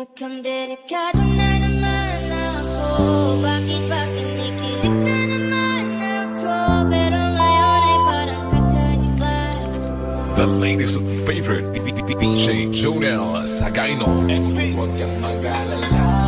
Mukhang delikado na naman ako. Bakit ba kinikilig na naman ako? Pero ngayon ay parang kakaiba. The latest favorite DJ Jonel Sagaino. Huwag kang mag-alala,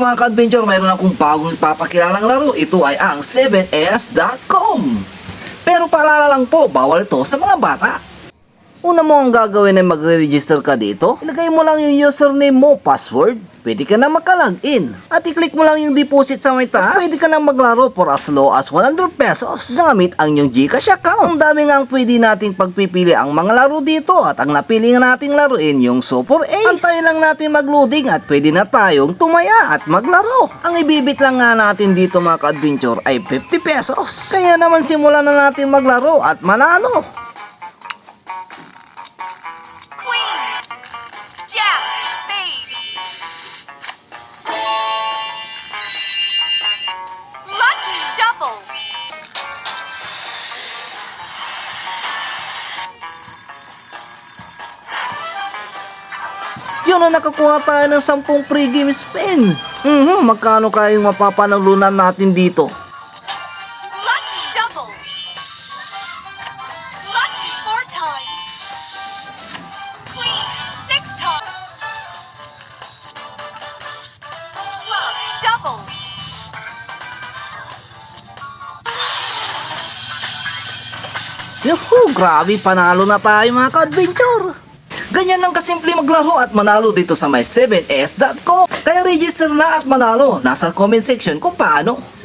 mga ka-adventure? Mayroon akong bagong ipapakilalang laro. Ito ay ang 7s.com. Pero paalala lang po, bawal ito sa mga bata. Una mo ang gagawin ay magre-register ka dito. Ilagay mo lang yung username mo, password. Pwede ka na makalagin. At i-click mo lang yung deposit sa may taas. Pwede ka na maglaro for as low as 100 pesos. Gamit ang yung Gcash account. Ang dami nga ang pwede nating pagpipili ang mga laro dito. At ang napili nga nating laruin yung Super Ace. Antayin lang natin mag-loading at pwede na tayong tumaya at maglaro. Ang ibibit lang nga natin dito mga ka-adventure ay 50 pesos. Kaya naman simulan na natin maglaro at manalo. Yun na nakakuha tayo ng 10 free game spin. Mhm, magkano kayong mapapanalunan natin dito? Lucky double. Lucky four times. Queen six times. Luck double. Yuhu, grabe, panalo na tayo mga ka-adventure. Ganyan lang kasimple maglaro at manalo dito sa my 7s.com. Kaya register na at manalo. Nasa comment section kung paano.